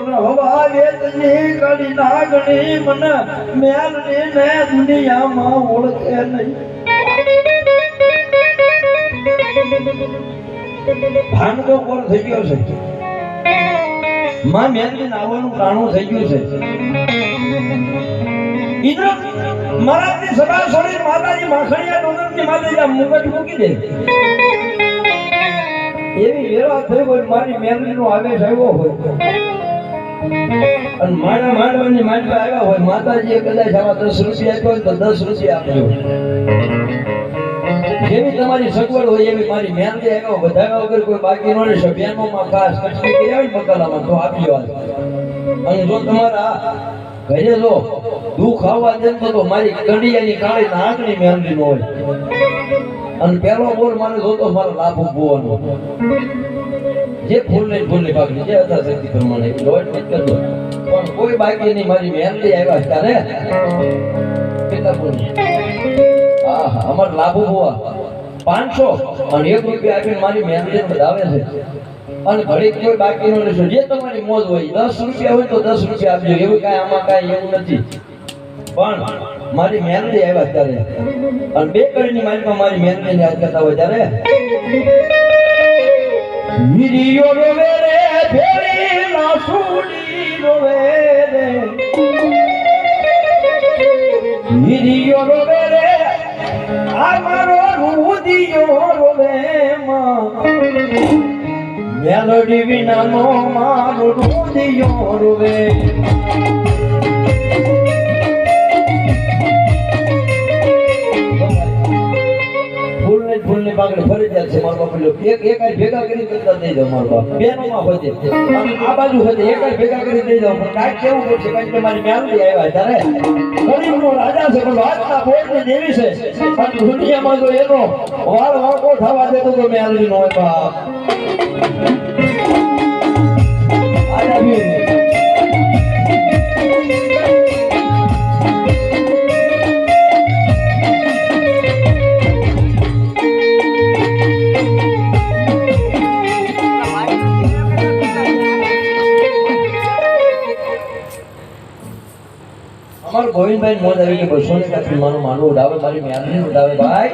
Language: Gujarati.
મન હવા વેદની કડી નાગણી મન મેલની ને દુનિયામાં ઓળખે નહીં. ભાનગો કોણ થઈ ગયો છે? માં મેલની નાવાનું પ્રાણું થઈ ગયું છે. ઇન્દ્ર, મહારાજની સભા છોડી માતાજી માખણીયા મુગટ મૂકી દે. એવી વેરા થઈ હોય મારી મેલડીનો આવેશ આવ્યો હોય. અને મારા માંડવાની માંડવા આવ્યા હોય માતાજીએ કદાચ આવા દસ રૂપિયા આપ્યો હોય તો દસ રૂપિયા આપજો. જેવી તમારી સગવડ હોય, એવી મારી મેલડી આવ્યો વધાવ્યા વગર કોઈ બાકી નો બેનોમાં ખાસ કચરી કરી આવી મકાલામાં તો આપજો. અને જો તમારા ઘરે જો દુઃખ આવવા ને તો મારી કંડિયાની કાળી નાકની મેલડી નો હોય. અને પેલો બોલ મારે જોતો, મારો લાભ ઉભવાનો જે ફૂલ ને ફૂલની પાકડી જે હતા શક્તિ પ્રમાણે લોટ નથી કરતો પણ કોઈ બાકી નહીં, મારી મહેનતી આવ્યા છે તારે કેટલા ફૂલ હા અમાર લાભુ હોવા. પાંચસો અને એક રૂપિયા આપીને મારી મહેનતી બધાવે છે. અને ઘડીક કોઈ બાકી નું લેશો જે તમારી મોજ હોય, દસ રૂપિયા હોય તો દસ રૂપિયા આપજો. એવું કાંઈ, આમાં કાંઈ એવું નથી. પણ મારી મહેનતી આવ્યા ત્યારે. અને બે કડીની માલિકમાં મારી મહેનતી યાદ કરતા હોય ત્યારે હિરિયો રોવે રે ફેરી લાસુડી રોવે રે હિરિયો રોવે રે આ મારો રૂદિયો રોવે માં મેલોડી વિનાનો મારો રૂદિયો રોવે ની ફરજિયાત છે, મારો બાપ લ્યો. એક એક ભેગા કરી કરતા દઈ દો મારો બાપ બેનો માં હોજે અને આ બાજુ હોજે એક ભેગા કરી દઈ દો પણ કાંઈક કેવું પડશે કારણ કે મારી મેલડી આવ્યા ત્યારે. ગરીબ નો રાજા છે, પણ વાતના બોલ ને દેવી છે. પણ દુનિયામાં જો એનો વાળ વાંકો થવા દેતો તો મેલડી નો હોય બાપ. આયા વીર. અમારો ગોવિંદભાઈ મોજ આવી કે બસો ને કાંઠી માનું માનું ઉડાવે, મારી મેલડી ઉડાવે, ભાઈ.